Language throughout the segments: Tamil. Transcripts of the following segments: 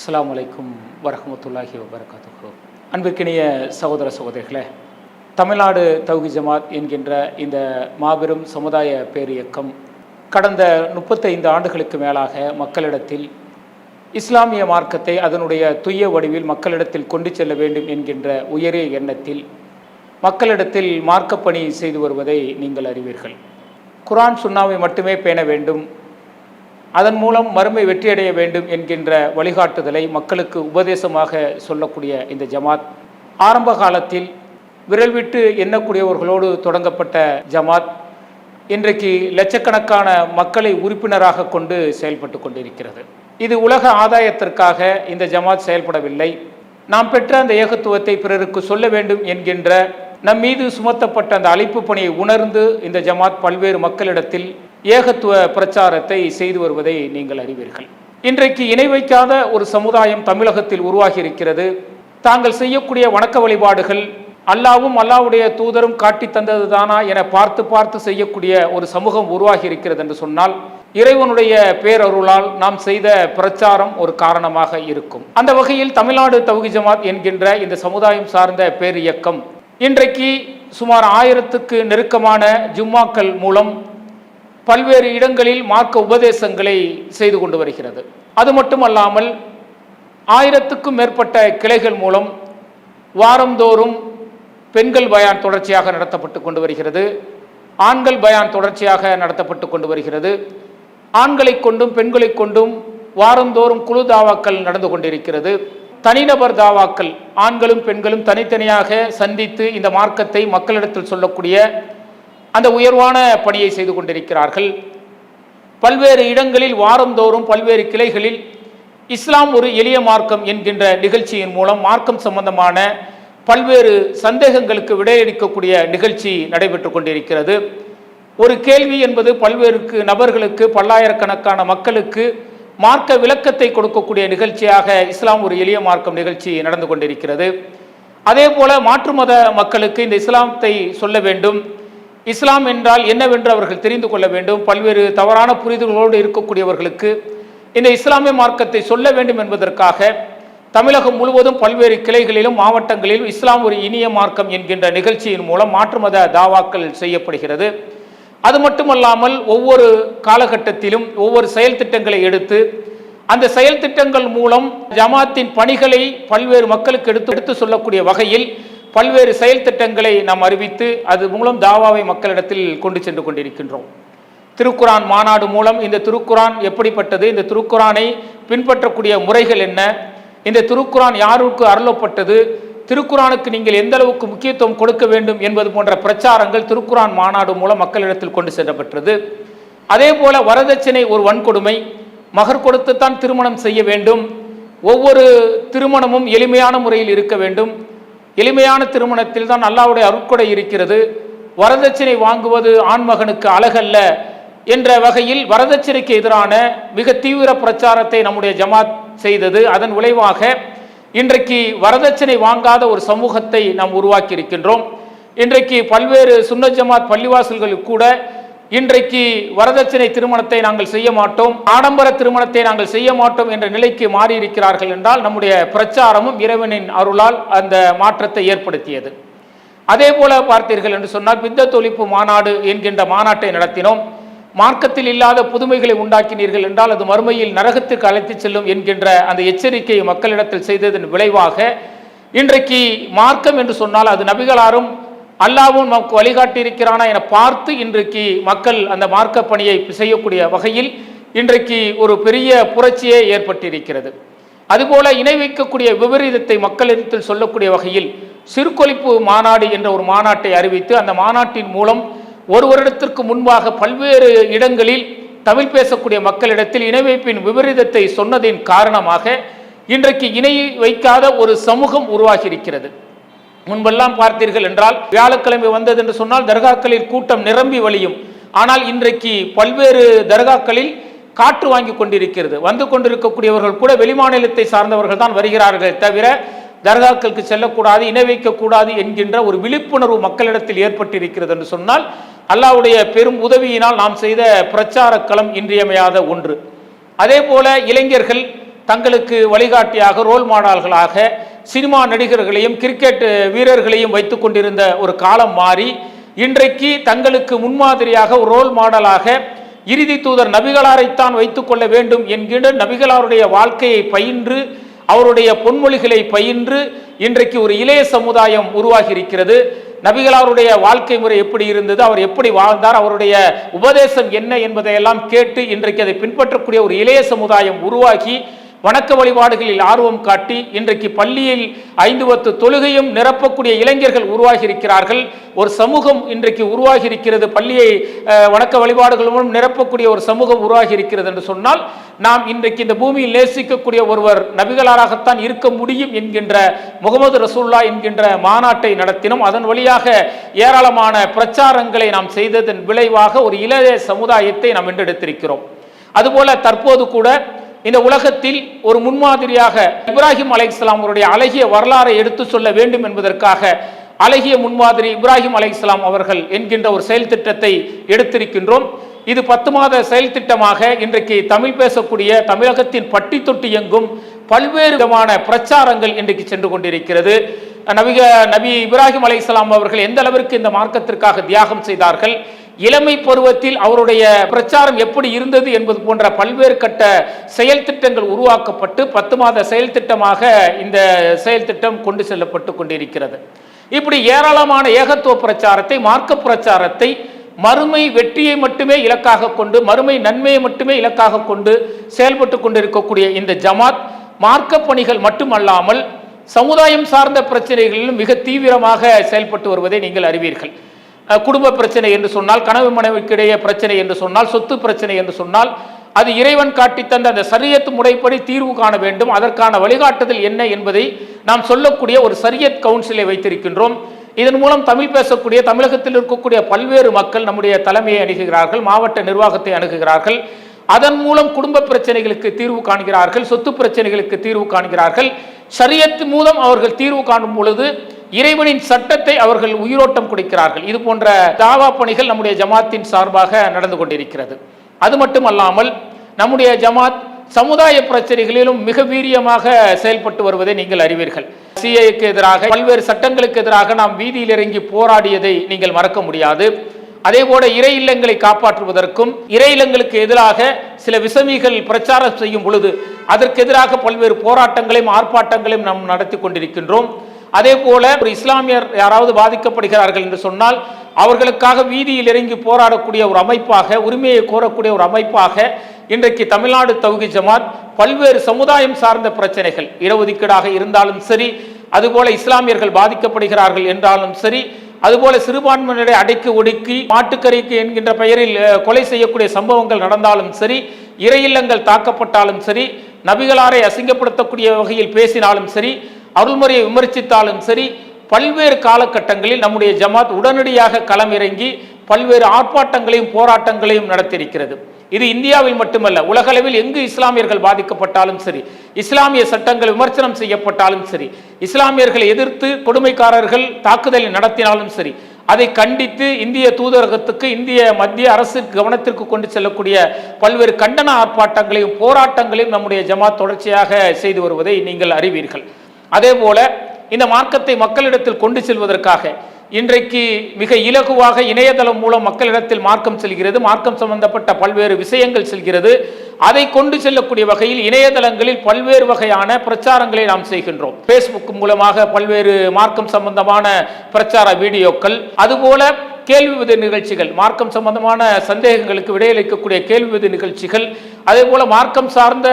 அஸ்லாம் வலைக்கும் வரஹ்மத்துல்லாஹி வபரகாத்துஹு. அன்பிற்கினிய சகோதர சகோதரிகளே தமிழ்நாடு தௌஹி ஜமாத் என்கின்ற இந்த மாபெரும் சமுதாய பேரியக்கம் கடந்த முப்பத்தைந்து ஆண்டுகளுக்கு மேலாக மக்களிடத்தில் இஸ்லாமிய மார்க்கத்தை அதனுடைய துய்ய வடிவில் மக்களிடத்தில் கொண்டு செல்ல வேண்டும் என்கின்ற உயரிய எண்ணத்தில் மக்களிடத்தில் மார்க்கப்பணி செய்து வருவதை நீங்கள் அறிவீர்கள். குரான் சுண்ணாவை மட்டுமே பேண வேண்டும். அதன் மூலம் மறுமை வெற்றியடைய வேண்டும் என்கின்ற வழிகாட்டுதலை மக்களுக்கு உபதேசமாக சொல்லக்கூடிய இந்த ஜமாத். ஆரம்ப காலத்தில் விரல் விட்டு எண்ணக்கூடியவர்களோடு தொடங்கப்பட்ட ஜமாத் இன்றைக்கு லட்சக்கணக்கான மக்களை உறுப்பினராக கொண்டு செயல்பட்டு கொண்டிருக்கிறது. இது உலக ஆதாயத்திற்காக இந்த ஜமாத் செயல்படவில்லை. நாம் பெற்ற அந்த ஏகத்துவத்தை பிறருக்கு சொல்ல வேண்டும் என்கின்ற நம் மீது சுமத்தப்பட்ட அந்த அழைப்பு பணியை உணர்ந்து இந்த ஜமாத் பல்வேறு மக்களிடத்தில் ஏகத்துவ பிரச்சாரத்தை செய்து வருவதை நீங்கள் அறிவீர்கள். இன்றைக்கு இணை வைக்காத ஒரு சமுதாயம் தமிழகத்தில் உருவாகி இருக்கிறது தாங்கள் செய்யக்கூடிய வணக்க வழிபாடுகள் அல்லாவும் அல்லாவுடைய தூதரும் காட்டி தந்தது தானா என பார்த்து பார்த்து செய்யக்கூடிய ஒரு சமூகம் உருவாகி இருக்கிறது என்று சொன்னால் இறைவனுடைய பேரருளால் நாம் செய்த பிரச்சாரம் ஒரு காரணமாக இருக்கும். அந்த வகையில் தமிழ்நாடு தவுகி ஜமாத் என்கின்ற இந்த சமுதாயம் சார்ந்த பேர் இயக்கம் இன்றைக்கு சுமார் ஆயிரத்துக்கு நெருக்கமான ஜும்மாக்கள் மூலம் பல்வேறு இடங்களில் மார்க்க உபதேசங்களை செய்து கொண்டு வருகிறது. அது மட்டுமல்லாமல் ஆயிரத்துக்கும் மேற்பட்ட கிளைகள் மூலம் வாரந்தோறும் பெண்கள் பயான் தொடர்ச்சியாக நடத்தப்பட்டு கொண்டு வருகிறது. ஆண்கள் பயான் தொடர்ச்சியாக நடத்தப்பட்டு கொண்டு வருகிறது. ஆண்களை கொண்டும் பெண்களை கொண்டும் வாரந்தோறும் குழு தாவாக்கள் நடந்து கொண்டிருக்கிறது. தனிநபர் தாவாக்கள் ஆண்களும் பெண்களும் தனித்தனியாக சந்தித்து இந்த மார்க்கத்தை மக்களிடத்தில் சொல்லக்கூடிய அந்த உயர்வான பணியை செய்து கொண்டிருக்கிறார்கள். பல்வேறு இடங்களில் வாரந்தோறும் பல்வேறு கிளைகளில் இஸ்லாம் ஒரு எளிய மார்க்கம் என்கின்ற நிகழ்ச்சியின் மூலம் மார்க்கம் சம்பந்தமான பல்வேறு சந்தேகங்களுக்கு விடையளிக்கக்கூடிய நிகழ்ச்சி நடைபெற்று கொண்டிருக்கிறது. ஒரு கேள்வி என்பது பல்வேறு நபர்களுக்கு பல்லாயிரக்கணக்கான மக்களுக்கு மார்க்க விளக்கத்தை கொடுக்கக்கூடிய நிகழ்ச்சியாக இஸ்லாம் ஒரு எளிய மார்க்கம் நிகழ்ச்சி நடந்து கொண்டிருக்கிறது. அதே போல மாற்று மத மக்களுக்கு இந்த இஸ்லாத்தை சொல்ல வேண்டும். இஸ்லாம் என்றால் என்னவென்று அவர்கள் தெரிந்து கொள்ள வேண்டும். பல்வேறு தவறான புரிதல்களோடு இருக்கக்கூடியவர்களுக்கு இந்த இஸ்லாமிய மார்க்கத்தை சொல்ல வேண்டும் என்பதற்காக தமிழகம் முழுவதும் பல்வேறு கிளைகளிலும் மாவட்டங்களிலும் இஸ்லாம் ஒரு இனிய மார்க்கம் என்கின்ற நிகழ்ச்சியின் மூலம் மாற்று மத தாவாக்கள் செய்யப்படுகிறது. அது மட்டுமல்லாமல் ஒவ்வொரு காலகட்டத்திலும் ஒவ்வொரு செயல் திட்டங்களை எடுத்து அந்த செயல் திட்டங்கள் மூலம் ஜமாத்தின் பணிகளை பல்வேறு மக்களுக்கு எடுத்து எடுத்து சொல்லக்கூடிய வகையில் பல்வேறு செயல் திட்டங்களை நாம் அறிவித்து அது மூலம் தாவாவை மக்களிடத்தில் கொண்டு சென்று கொண்டிருக்கின்றோம். திருக்குரான் மாநாடு மூலம் இந்த திருக்குரான் எப்படிப்பட்டது? இந்த திருக்குரானை பின்பற்றக்கூடிய முறைகள் என்ன? இந்த திருக்குரான் யாருக்கு அருளப்பட்டது? திருக்குரானுக்கு நீங்கள் எந்த அளவுக்கு முக்கியத்துவம் கொடுக்க வேண்டும் என்பது போன்ற பிரச்சாரங்கள் திருக்குரான் மாநாடு மூலம் மக்களிடத்தில் கொண்டு செல்லப்பட்டது அதே போல வரதட்சணை ஒரு வன்கொடுமை. மகர் கொடுத்துத்தான் திருமணம் செய்ய வேண்டும். ஒவ்வொரு திருமணமும் எளிமையான முறையில் இருக்க வேண்டும். எளிமையான திருமணத்தில் தான் அல்லாவுடைய அருட்கொடை இருக்கிறது. வரதட்சணை வாங்குவது ஆண்மகனுக்கு அழகல்ல என்ற வகையில் வரதட்சணைக்கு எதிரான மிக தீவிர பிரச்சாரத்தை நம்முடைய ஜமாத் செய்தது. அதன் விளைவாக இன்றைக்கு வரதட்சணை வாங்காத ஒரு சமூகத்தை நாம் உருவாக்கி இருக்கின்றோம் இன்றைக்கு பல்வேறு சுன்ன ஜமாத் பள்ளிவாசல்களில் கூட இன்றைக்கு வரதட்சணை திருமணத்தை நாங்கள் செய்ய மாட்டோம் ஆடம்பர திருமணத்தை நாங்கள் செய்ய மாட்டோம் என்ற நிலைக்கு மாறியிருக்கிறார்கள் என்றால் நம்முடைய பிரச்சாரமும் இறைவனின் அருளால் அந்த மாற்றத்தை ஏற்படுத்தியது. அதே போல பார்த்தீர்கள் என்று சொன்னால் பித்த தொழிப்பு மாநாடு என்கின்ற மாநாட்டை நடத்தினோம். மார்க்கத்தில் இல்லாத புதுமைகளை உண்டாக்கினீர்கள் என்றால் அது மறுமையில் நரகத்துக்கு அழைத்துச் செல்லும் என்கின்ற அந்த எச்சரிக்கையை மக்களிடத்தில் செய்ததன் விளைவாக இன்றைக்கு மார்க்கம் என்று சொன்னால் அது நபிகளாரும் அல்லாவும் நமக்கு வழிகாட்டியிருக்கிறானா என பார்த்து இன்றைக்கு மக்கள் அந்த மார்க்க பணியை செய்யக்கூடிய வகையில் இன்றைக்கு ஒரு பெரிய புரட்சியே ஏற்பட்டிருக்கிறது. அதுபோல இணை வைக்கக்கூடிய விபரீதத்தை மக்களிடத்தில் சொல்லக்கூடிய வகையில் சிறுகொழிப்பு மாநாடு என்ற ஒரு மாநாட்டை அறிவித்து அந்த மாநாட்டின் மூலம் ஒரு வருடத்திற்கு முன்பாக பல்வேறு இடங்களில் தமிழ் பேசக்கூடிய மக்களிடத்தில் இணை வைப்பின் விபரீதத்தை சொன்னதின் காரணமாக இன்றைக்கு இணை வைக்காத ஒரு சமூகம் உருவாகியிருக்கிறது. முன்பெல்லாம் பார்த்தீர்கள் என்றால் வியாழக்கிழமை வந்தது என்று சொன்னால் தர்காக்களில் கூட்டம் நிரம்பி வழியும். ஆனால் இன்றைக்கு பல்வேறு தர்காக்களில் காற்று வாங்கி கொண்டிருக்கிறது. வந்து கொண்டிருக்கக்கூடியவர்கள் கூட வெளிமாநிலத்தை சார்ந்தவர்கள் தான் வருகிறார்கள் தவிர தர்காக்களுக்கு செல்லக்கூடாது இணை வைக்கக்கூடாது என்கின்ற ஒரு விழிப்புணர்வு மக்களிடத்தில் ஏற்பட்டிருக்கிறது என்று சொன்னால் அல்லாவுடைய பெரும் உதவியினால் நாம் செய்த பிரச்சார களம் இன்றியமையாத ஒன்று. அதே போல இளைஞர்கள் தங்களுக்கு வழிகாட்டியாக ரோல் மாடல்களாக சினிமா நடிகர்களையும் கிரிக்கெட் வீரர்களையும் வைத்து கொண்டிருந்த ஒரு காலம் மாறி இன்றைக்கு தங்களுக்கு முன்மாதிரியாக ஒரு ரோல் மாடலாக இறுதி தூதர் நபிகளாரைத்தான் வைத்துக் கொள்ள வேண்டும் என்கிற நபிகளாருடைய வாழ்க்கையை பயின்று அவருடைய பொன்மொழிகளை பயின்று இன்றைக்கு ஒரு இளைய சமுதாயம் உருவாகி இருக்கிறது நபிகளாருடைய வாழ்க்கை முறை எப்படி இருந்தது அவர் எப்படி வாழ்ந்தார் அவருடைய உபதேசம் என்ன என்பதையெல்லாம் கேட்டு இன்றைக்கு அதை பின்பற்றக்கூடிய ஒரு இளைய சமுதாயம் உருவாகி வணக்க வழிபாடுகளில் ஆர்வம் காட்டி இன்றைக்கு பள்ளியில் ஐந்து பத்து தொழுகையும் நிரப்பக்கூடிய இளைஞர்கள் உருவாகி இருக்கிறார்கள் ஒரு சமூகம் இன்றைக்கு உருவாகி இருக்கிறது பள்ளியை வணக்க வழிபாடுகளும் நிரப்பக்கூடிய ஒரு சமூகம் உருவாகி இருக்கிறது என்று சொன்னால் நாம் இன்றைக்கு இந்த பூமியில் நேசிக்கக்கூடிய ஒருவர் நபிகளாராகத்தான் இருக்க முடியும் என்கின்ற முகமது ரசூல்லா என்கின்ற மாநாட்டை நடத்தினோம். அதன் வழியாக ஏராளமான பிரச்சாரங்களை நாம் செய்ததன் விளைவாக ஒரு இளைய சமுதாயத்தை நாம் வென்றெடுத்திருக்கிறோம். அதுபோல தற்போது கூட இந்த உலகத்தில் ஒரு முன்மாதிரியாக இப்ராஹிம் அலை அவருடைய அழகிய வரலாறை எடுத்து சொல்ல வேண்டும் என்பதற்காக அழகிய முன்மாதிரி இப்ராஹிம் அலைஹிஸ்ஸலாம் அவர்கள் என்கின்ற ஒரு செயல் திட்டத்தை எடுத்திருக்கின்றோம். இது பத்து மாத செயல் திட்டமாக இன்றைக்கு தமிழ் பேசக்கூடிய தமிழகத்தின் பட்டி தொட்டி எங்கும் பல்வேறு விதமான பிரச்சாரங்கள் இன்றைக்கு சென்று கொண்டிருக்கிறது. நபிக நபி இப்ராஹிம் அலைஹிஸ்ஸலாம் அவர்கள் எந்த அளவிற்கு இந்த மார்க்கத்திற்காக தியாகம் செய்தார்கள்? இளமை பருவத்தில் அவருடைய பிரச்சாரம் எப்படி இருந்தது என்பது போன்ற பல்வேறு கட்ட செயல் திட்டங்கள் உருவாக்கப்பட்டு பத்து மாத செயல் திட்டமாக இந்த செயல் திட்டம் கொண்டு செல்லப்பட்டு கொண்டிருக்கிறது. இப்படி ஏராளமான ஏகத்துவ பிரச்சாரத்தை மார்க்க பிரச்சாரத்தை மறுமை வெற்றியை மட்டுமே இலக்காக கொண்டு மறுமை நன்மையை மட்டுமே இலக்காக கொண்டு செயல்பட்டு கொண்டிருக்கக்கூடிய இந்த ஜமாத் மார்க்க பணிகள் மட்டுமல்லாமல் சமுதாயம் சார்ந்த பிரச்சனைகளிலும் மிக தீவிரமாக செயல்பட்டு வருவதை நீங்கள் அறிவீர்கள். குடும்ப பிரச்சனை என்று சொன்னால் கனவு மனைவிக்கிடையே பிரச்சனை என்று சொன்னால் சொத்து பிரச்சனை என்று சொன்னால் அது இறைவன் காட்டி தந்த அந்த சரியத் முறைப்படி தீர்வு காண வேண்டும். அதற்கான வழிகாட்டுதல் என்ன என்பதை நாம் சொல்லக்கூடிய ஒரு சரியத் கவுன்சிலை வைத்திருக்கின்றோம். இதன் மூலம் தமிழ் பேசக்கூடிய தமிழகத்தில் இருக்கக்கூடிய பல்வேறு மக்கள் நம்முடைய தலைமையை அணுகுகிறார்கள் மாவட்ட நிர்வாகத்தை அணுகுகிறார்கள். அதன் மூலம் குடும்ப பிரச்சனைகளுக்கு தீர்வு காண்கிறார்கள் சொத்து பிரச்சனைகளுக்கு தீர்வு காண்கிறார்கள். சரியத்து மூலம் அவர்கள் தீர்வு காணும் பொழுது இறைவனின் சட்டத்தை அவர்கள் உயிரோட்டம் கொடுக்கிறார்கள். இது போன்ற தாவா பணிகள் நம்முடைய ஜமாத்தின் சார்பாக நடந்து கொண்டிருக்கிறது. அது மட்டுமல்லாமல் நம்முடைய ஜமாத் சமுதாய பிரச்சனைகளிலும் மிக வீரியமாக செயல்பட்டு வருவதை நீங்கள் அறிவீர்கள். சிஏக்கு எதிராக பல்வேறு சட்டங்களுக்கு எதிராக நாம் வீதியில் இறங்கி போராடியதை நீங்கள் மறக்க முடியாது. அதே போல இறை இல்லங்களை காப்பாற்றுவதற்கும் இறை இல்லங்களுக்கு எதிராக சில விசமிகள் பிரச்சாரம் செய்யும் பொழுது அதற்கு எதிராக பல்வேறு போராட்டங்களையும் ஆர்ப்பாட்டங்களையும் நாம் நடத்தி கொண்டிருக்கின்றோம். அதே போல ஒரு இஸ்லாமியர் யாராவது பாதிக்கப்படுகிறார்கள் என்று சொன்னால் அவர்களுக்காக வீதியில் இறங்கி போராடக்கூடிய ஒரு அமைப்பாக உரிமையை கோரக்கூடிய ஒரு அமைப்பாக இன்றைக்கு தமிழ்நாடு தகுதி ஜமாத் பல்வேறு சமுதாயம் சார்ந்த பிரச்சனைகள் இடஒதுக்கீடாக இருந்தாலும் சரி அதுபோல இஸ்லாமியர்கள் பாதிக்கப்படுகிறார்கள் என்றாலும் சரி அதுபோல சிறுபான்மையினரை அடைக்கி ஒடுக்கி மாட்டுக்கறிக்கு என்கின்ற பெயரில் கொலை செய்யக்கூடிய சம்பவங்கள் நடந்தாலும் சரி இறையில்லங்கள் தாக்கப்பட்டாலும் சரி நபிகளாரை அசிங்கப்படுத்தக்கூடிய வகையில் பேசினாலும் சரி அருள்முறையை விமர்சித்தாலும் சரி பல்வேறு காலகட்டங்களில் நம்முடைய ஜமாத் உடனடியாக களமிறங்கி பல்வேறு ஆர்ப்பாட்டங்களையும் போராட்டங்களையும் நடத்தியிருக்கிறது. இது இந்தியாவில் மட்டுமல்ல உலகளவில் எங்கு இஸ்லாமியர்கள் பாதிக்கப்பட்டாலும் சரி இஸ்லாமிய சட்டங்கள் விமர்சனம் செய்யப்பட்டாலும் சரி இஸ்லாமியர்களை எதிர்த்து கொடுமைக்காரர்கள் தாக்குதலை நடத்தினாலும் சரி அதை கண்டித்து இந்திய தூதரகத்துக்கு இந்திய மத்திய அரசு கவனத்திற்கு கொண்டு செல்லக்கூடிய பல்வேறு கண்டன ஆர்ப்பாட்டங்களையும் போராட்டங்களையும் நம்முடைய ஜமாத் தொடர்ச்சியாக செய்து வருவதை நீங்கள் அறிவீர்கள். அதே போல இந்த மார்க்கத்தை மக்களிடத்தில் கொண்டு செல்வதற்காக இன்றைக்கு மிக இலகுவாக இணையதளம் மூலம் மக்களிடத்தில் மார்க்கம் செல்கிறது. மார்க்கம் சம்பந்தப்பட்ட பல்வேறு விஷயங்கள் செல்கிறது. அதை கொண்டு செல்லக்கூடிய வகையில் இணையதளங்களில் பல்வேறு வகையான பிரச்சாரங்களை நாம் செய்கின்றோம். ஃபேஸ்புக் மூலமாக பல்வேறு மார்க்கம் சம்பந்தமான பிரச்சார வீடியோக்கள். அதுபோல கேள்வி வித நிகழ்ச்சிகள் மார்க்கம் சம்பந்தமான சந்தேகங்களுக்கு விடையளிக்கக்கூடிய கேள்வி வித நிகழ்ச்சிகள் அதே போல மார்க்கம் சார்ந்த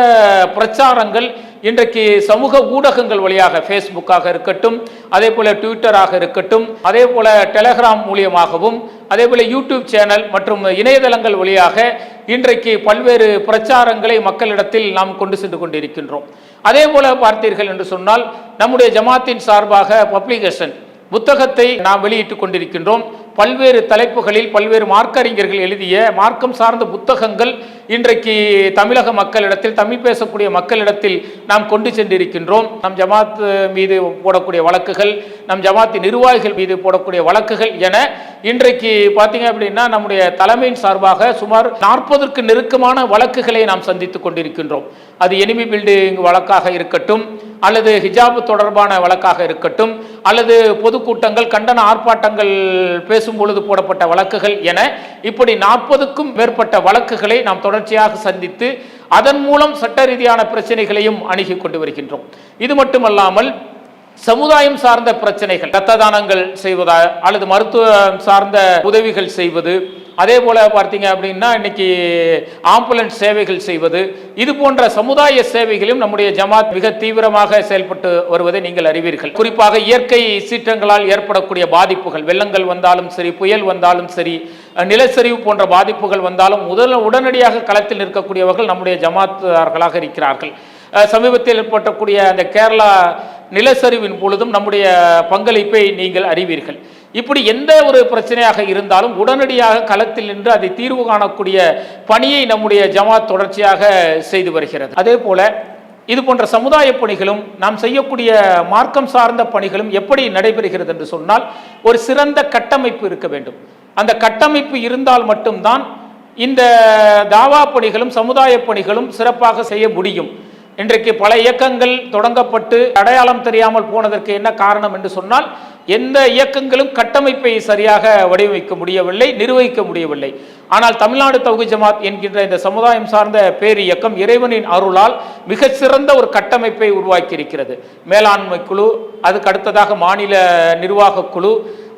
பிரச்சாரங்கள் இன்றைக்கு சமூக ஊடகங்கள் வழியாக ஃபேஸ்புக்காக இருக்கட்டும் அதே போல ட்விட்டராக இருக்கட்டும் அதே போல டெலகிராம் மூலியமாகவும் அதே போல யூடியூப் சேனல் மற்றும் இணையதளங்கள் வழியாக இன்றைக்கு பல்வேறு பிரச்சாரங்களை மக்களிடத்தில் நாம் கொண்டு சென்று கொண்டிருக்கின்றோம். அதே போல பார்த்தீர்கள் என்று சொன்னால் நம்முடைய ஜமாத்தின் சார்பாக பப்ளிகேஷன் புத்தகத்தை நாம் வெளியிட்டுக் கொண்டிருக்கின்றோம். பல்வேறு தலைப்புகளில் பல்வேறு மார்க்கறிஞர்கள் எழுதிய மார்க்கம் சார்ந்த புத்தகங்கள் இன்றைக்கு தமிழக மக்களிடத்தில் தமிழ் பேசக்கூடிய மக்களிடத்தில் நாம் கொண்டு சென்றிருக்கின்றோம். நம் ஜமாத் மீது போடக்கூடிய வழக்குகள் நம் ஜமாத்தின் நிர்வாகிகள் மீது போடக்கூடிய வழக்குகள் என இன்றைக்கு பார்த்தீங்க அப்படின்னா நம்முடைய தலைமையின் சார்பாக சுமார் நாற்பதற்கு நெருக்கமான வழக்குகளை நாம் சந்தித்துக் கொண்டிருக்கின்றோம். அது எனிமி பில்டிங் வழக்காக இருக்கட்டும் அல்லது ஹிஜாப் தொடர்பான வழக்காக இருக்கட்டும் அல்லது பொதுக்கூட்டங்கள் கண்டன ஆர்ப்பாட்டங்கள் பேசும் பொழுது போடப்பட்ட வழக்குகள் என இப்படி நாற்பதுக்கும் மேற்பட்ட வழக்குகளை நாம் தொடர்ச்சியாக சந்தித்து அதன் மூலம் சட்ட ரீதியான பிரச்சனைகளையும் அணுகி கொண்டு வருகின்றோம். இது மட்டுமல்லாமல் சமுதாயம் சார்ந்த பிரச்சனைகள் ரத்த தானங்கள் செய்வதா அல்லது மருத்துவம் சார்ந்த உதவிகள் செய்வது அதே போல் பார்த்தீங்க அப்படின்னா இன்னைக்கு ஆம்புலன்ஸ் சேவைகள் செய்வது இது போன்ற சமுதாய சேவைகளையும் நம்முடைய ஜமாத் மிக தீவிரமாக செயல்பட்டு வருவதை நீங்கள் அறிவீர்கள். குறிப்பாக இயற்கை சீற்றங்களால் ஏற்படக்கூடிய பாதிப்புகள் வெள்ளங்கள் வந்தாலும் சரி புயல் வந்தாலும் சரி நிலச்சரிவு போன்ற பாதிப்புகள் வந்தாலும் முதல் உடனடியாக களத்தில் நிற்கக்கூடியவர்கள் நம்முடைய ஜமாத்தார்களாக இருக்கிறார்கள். சமீபத்தில் ஏற்பட்டக்கூடிய அந்த கேரளா நிலச்சரிவின் பொழுதும் நம்முடைய பங்களிப்பை நீங்கள் அறிவீர்கள். இப்படி எந்த ஒரு பிரச்சனையாக இருந்தாலும் உடனடியாக களத்தில் நின்று அதை தீர்வு காணக்கூடிய பணியை நம்முடைய ஜமாத் தொடர்ச்சியாக செய்து வருகிறது. அதே போல இது போன்ற சமுதாய பணிகளும் நாம் செய்யக்கூடிய மார்க்கம் சார்ந்த பணிகளும் எப்படி நடைபெறுகிறது என்று சொன்னால் ஒரு சிறந்த கட்டமைப்பு இருக்க வேண்டும். அந்த கட்டமைப்பு இருந்தால் மட்டும்தான் இந்த தாவா பணிகளும் சமுதாய பணிகளும் சிறப்பாக செய்ய முடியும். இன்றைக்கு பல இயக்கங்கள் தொடங்கப்பட்டு அடையாளம் தெரியாமல் போனதற்கு என்ன காரணம் என்று சொன்னால் எந்த இயக்கங்களும் கட்டமைப்பை சரியாக வடிவமைக்க முடியவில்லை நிர்வகிக்க முடியவில்லை. ஆனால் தமிழ்நாடு தௌஹி ஜமாத் என்கின்ற இந்த சமுதாயம் சார்ந்த பேர் இயக்கம் இறைவனின் அருளால் மிக சிறந்த ஒரு கட்டமைப்பை உருவாக்கி இருக்கிறது மேலாண்மை குழு அதுக்கு அடுத்ததாக மாநில நிர்வாக குழு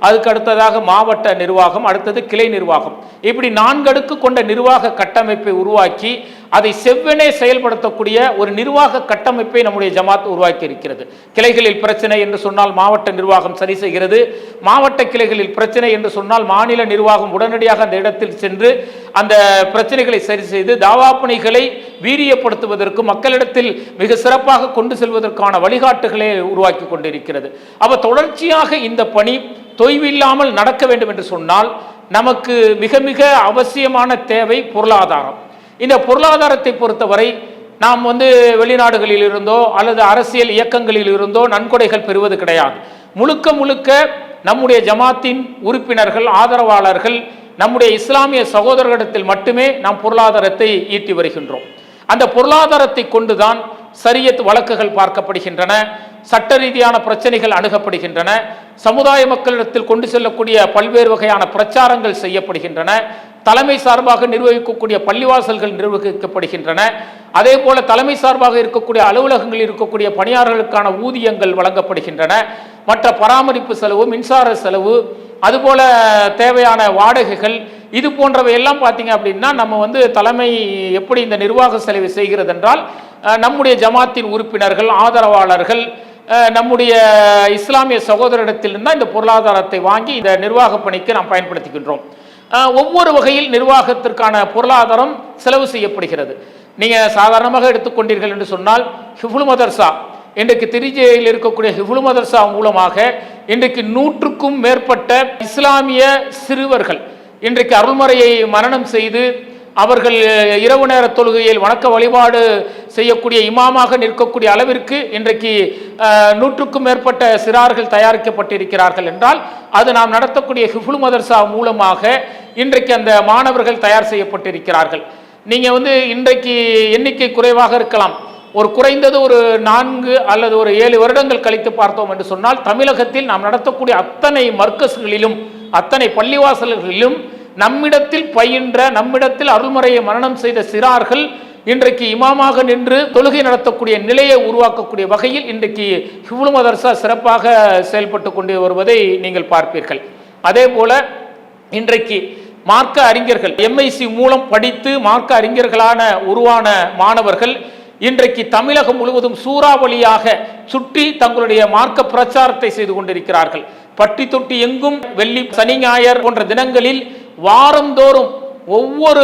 அதுக்கு அடுத்ததாக மாவட்ட நிர்வாகம் அடுத்தது கிளை நிர்வாகம். இப்படி நான்கடுக்கு கொண்ட நிர்வாக கட்டமைப்பை உருவாக்கி அதை செவ்வனே செயல்படுத்தக்கூடிய ஒரு நிர்வாக கட்டமைப்பை நம்முடைய ஜமாத் உருவாக்கி இருக்கிறது. கிளைகளில் பிரச்சனை என்று சொன்னால் மாவட்ட நிர்வாகம் சரி செய்கிறது. மாவட்ட கிளைகளில் பிரச்சனை என்று சொன்னால் மாநில நிர்வாகம் உடனடியாக அந்த இடத்தில் சென்று அந்த பிரச்சனைகளை சரி செய்து தாவா பணிகளை வீரியப்படுத்துவதற்கும் மக்களிடத்தில் மிக சிறப்பாக கொண்டு செல்வதற்கான வழிகாட்டுகளை உருவாக்கி கொண்டிருக்கிறது. அப்போ தொடர்ச்சியாக இந்த பணி தொய்வில்லாமல் நடக்க வேண்டும் என்று சொன்னால் நமக்கு மிக மிக அவசியமான தேவை பொருளாதாரம். இந்த பொருளாதாரத்தை பொறுத்தவரை நாம் வந்து வெளிநாடுகளில் இருந்தோ அல்லது அரசியல் இயக்கங்களில் இருந்தோ நன்கொடைகள் பெறுவது கிடையாது. முழுக்க முழுக்க நம்முடைய ஜமாத்தின் உறுப்பினர்கள் ஆதரவாளர்கள் நம்முடைய இஸ்லாமிய சகோதரர்களிடத்தில் மட்டுமே நாம் பொருளாதாரத்தை ஈட்டி வருகின்றோம். அந்த பொருளாதாரத்தை கொண்டுதான் சரியத் வழக்குகள் பார்க்கப்படுகின்றன. சட்ட ரீதியான பிரச்சனைகள் அணுகப்படுகின்றன. சமுதாய மக்களிடத்தில் கொண்டு செல்லக்கூடிய பல்வேறு வகையான பிரச்சாரங்கள் செய்யப்படுகின்றன. தலைமை சார்பாக நிர்வகிக்கக்கூடிய பள்ளிவாசல்கள் நிர்வகிக்கப்படுகின்றன. அதே போல தலைமை சார்பாக இருக்கக்கூடிய அலுவலகங்களில் இருக்கக்கூடிய பணியாளர்களுக்கான ஊதியங்கள் வழங்கப்படுகின்றன. மற்ற பராமரிப்பு செலவு மின்சார செலவு அதுபோல தேவையான வாடகைகள் இது போன்றவை எல்லாம் பார்த்தீங்க அப்படின்னா நம்ம வந்து தலைமை எப்படி இந்த நிர்வாக செலவு செய்கிறது என்றால் நம்முடைய ஜமாத்தின் உறுப்பினர்கள் ஆதரவாளர்கள் நம்முடைய இஸ்லாமிய சகோதரிடத்திலிருந்து தான் இந்த பொருளாதாரத்தை வாங்கி இந்த நிர்வாக பணிக்கு நாம் பயன்படுத்திக்கின்றோம் ஒவ்வொரு வகையில் நிர்வாகத்திற்கான பொருளாதாரம் செலவு செய்யப்படுகிறது. நீங்கள் சாதாரணமாக எடுத்துக்கொண்டீர்கள் என்று சொன்னால் ஹிஃபுல் மதர்சா இன்றைக்கு திருச்சியில் இருக்கக்கூடிய ஹிஃபுல் மதர்சா மூலமாக இன்றைக்கு நூற்றுக்கும் மேற்பட்ட இஸ்லாமிய சிறுவர்கள் இன்றைக்கு அருள்முறையை மரணம் செய்து அவர்கள் இரவு நேர தொழுகையில் வணக்க வழிபாடு செய்யக்கூடிய இமாமாக நிற்கக்கூடிய அளவிற்கு இன்றைக்கு நூற்றுக்கும் மேற்பட்ட சிறார்கள் தயாரிக்கப்பட்டிருக்கிறார்கள் என்றால் அது நாம் நடத்தக்கூடிய ஹிஃபுல் மதர்சா மூலமாக இன்றைக்கு அந்த மாணவர்கள் தயார் செய்யப்பட்டிருக்கிறார்கள். நீங்கள் வந்து இன்றைக்கு எண்ணிக்கை குறைவாக இருக்கலாம். ஒரு குறைந்தது ஒரு நான்கு அல்லது ஒரு ஏழு வருடங்கள் கழித்து பார்த்தோம் என்று சொன்னால் தமிழகத்தில் நாம் நடத்தக்கூடிய அத்தனை மர்க்கஸ்களிலும் அத்தனை பள்ளிவாசல்களிலும் நம்மிடத்தில் பயின்ற நம்மிடத்தில் அருள்முறையை மரணம் செய்த சிறார்கள் இன்றைக்கு இமாமாக நின்று தொழுகை நடத்தக்கூடிய நிலையை உருவாக்கக்கூடிய வகையில் இன்றைக்கு ஹிவ்லு மதர்சா சிறப்பாக செயல்பட்டு கொண்டு வருவதை நீங்கள் பார்ப்பீர்கள். அதே போல இன்றைக்கு மார்க்க அறிஞர்கள் எம்ஐசி மூலம் படித்து மார்க்க அறிஞர்களான உருவான மாணவர்கள் இன்றைக்கு தமிழகம் முழுவதும் சூறாவளியாக சுற்றி தங்களுடைய மார்க்க பிரச்சாரத்தை செய்து கொண்டிருக்கிறார்கள். பட்டி தொட்டி எங்கும் வெள்ளி சனி ஞாயர் போன்ற தினங்களில் வாரந்தோறும் ஒவ்வொரு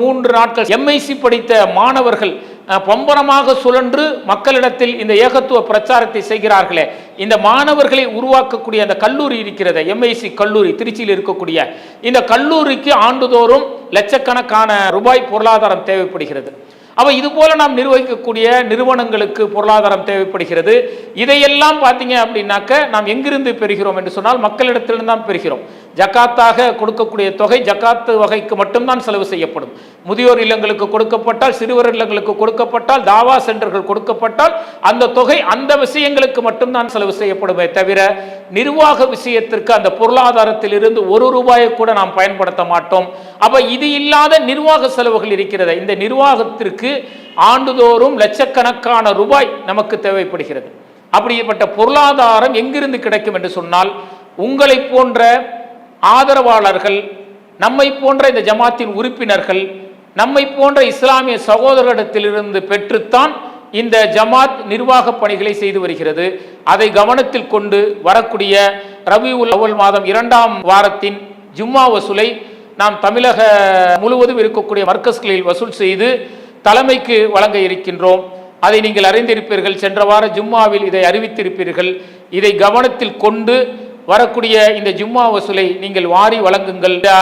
மூன்று நாட்கள் எம்ஐசி படித்த மாணவர்கள் பம்பரமாக சுழன்று மக்களிடத்தில் இந்த ஏகத்துவ பிரச்சாரத்தை செய்கிறார்களே. இந்த மாணவர்களை உருவாக்கக்கூடிய அந்த கல்லூரி இருக்கிறது எம்ஐசி கல்லூரி திருச்சியில் இருக்கக்கூடிய. இந்த கல்லூரிக்கு ஆண்டுதோறும் லட்சக்கணக்கான ரூபாய் பொருளாதாரம் தேவைப்படுகிறது. அப்போ இது போல நாம் நிர்வகிக்கக்கூடிய நிறுவனங்களுக்கு பொருளாதாரம் தேவைப்படுகிறது. இதையெல்லாம் பார்த்தீங்க அப்படின்னாக்க நாம் எங்கிருந்து பெறுகிறோம் என்று சொன்னால் மக்களிடத்திலிருந்து தான் பெறுகிறோம். ஜக்காத்தாக கொடுக்கக்கூடிய தொகை ஜக்காத்து வகைக்கு மட்டும்தான் செலவு செய்யப்படும். முதியோர் இல்லங்களுக்கு கொடுக்கப்பட்டால் சிறுவர் இல்லங்களுக்கு கொடுக்கப்பட்டால் தாவா சென்டர்கள் கொடுக்கப்பட்டால் அந்த தொகை அந்த விஷயங்களுக்கு மட்டும்தான் செலவு செய்யப்படுமே தவிர நிர்வாக விஷயத்திற்கு அந்த பொருளாதாரத்தில் இருந்து ஒரு ரூபாயை கூட நாம் பயன்படுத்த மாட்டோம். அப்ப இது இல்லாத நிர்வாக செலவுகள் இருக்கிறது. இந்த நிர்வாகத்திற்கு ஆண்டுதோறும் லட்சக்கணக்கான ரூபாய் நமக்கு தேவைப்படுகிறது. அப்படிப்பட்ட பொருளாதாரம் எங்கிருந்து கிடைக்கும் என்று சொன்னால் உங்களை போன்ற ஆதரவாளர்கள் நம்மை போன்ற இந்த ஜமாத்தின் உறுப்பினர்கள் நம்மை போன்ற இஸ்லாமிய சகோதரரிடத்திலிருந்து பெற்றுத்தான் இந்த ஜமாத் நிர்வாக பணிகளை செய்து வருகிறது. அதை கவனத்தில் கொண்டு வரக்கூடிய ரவி உல் அவல் மாதம் இரண்டாம் வாரத்தின் ஜும்மா வசூலை நாம் தமிழக முழுவதும் இருக்கக்கூடிய மர்க்கஸ்களில் வசூல் செய்து தலைமைக்கு வழங்க இருக்கின்றோம். அதை நீங்கள் அறிந்திருப்பீர்கள். சென்ற வார ஜும்மாவில் இதை அறிவித்திருப்பீர்கள். இதை கவனத்தில் கொண்டு வரக்கூடிய இந்த ஜும்மா வசூலை நீங்கள் வாரி வழங்குங்கள். இந்த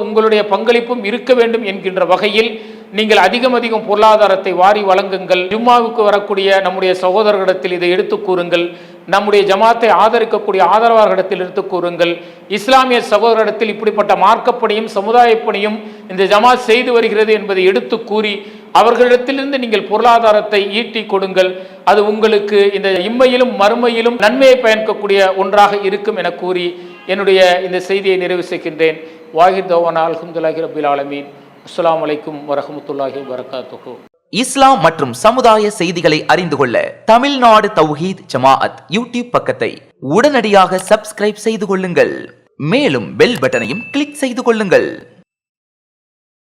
உங்களுடைய பங்களிப்பும் இருக்க வேண்டும் என்கின்ற வகையில் நீங்கள் அதிகம் அதிகம் பொருளாதாரத்தை வாரி வழங்குங்கள். ஜும்மாவுக்கு வரக்கூடிய நம்முடைய சகோதரர்களிடத்தில் இதை எடுத்து கூறுங்கள். நம்முடைய ஜமாத்தை ஆதரிக்கக்கூடிய ஆதரவாளர்களிடத்தில் எடுத்து கூறுங்கள். இஸ்லாமிய சகோதரிடத்தில் இப்படிப்பட்ட மார்க்கப்பணியும் சமுதாய பணியும் இந்த ஜமாத் செய்து வருகிறது என்பதை எடுத்து கூறி அவர்களிடத்திலிருந்து நீங்கள் பொருளாதாரத்தை ஈட்டி கொடுங்கள். அது உங்களுக்கு இந்த இம்மையிலும் மறுமையிலும் நன்மையை பயன்கக்கூடிய ஒன்றாக இருக்கும் என கூறி என்னுடைய இந்த செய்தியை நிறைவு செய்கின்றேன். வாஹித் தவானா அல்ஹம்துல்லாஹி ரபில் ஆலமீன். அஸ்லாம் வலைக்கும் வரஹ்மத்துல்லாஹி வரகாத்துஹு இஸ்லாம் மற்றும் சமுதாய செய்திகளை அறிந்து கொள்ள தமிழ்நாடு தௌஹீத் ஜமாஅத் யூடியூப் பக்கத்தை உடனடியாக சப்ஸ்கிரைப் செய்து கொள்ளுங்கள். மேலும் பெல் பட்டனையும் கிளிக் செய்து கொள்ளுங்கள்.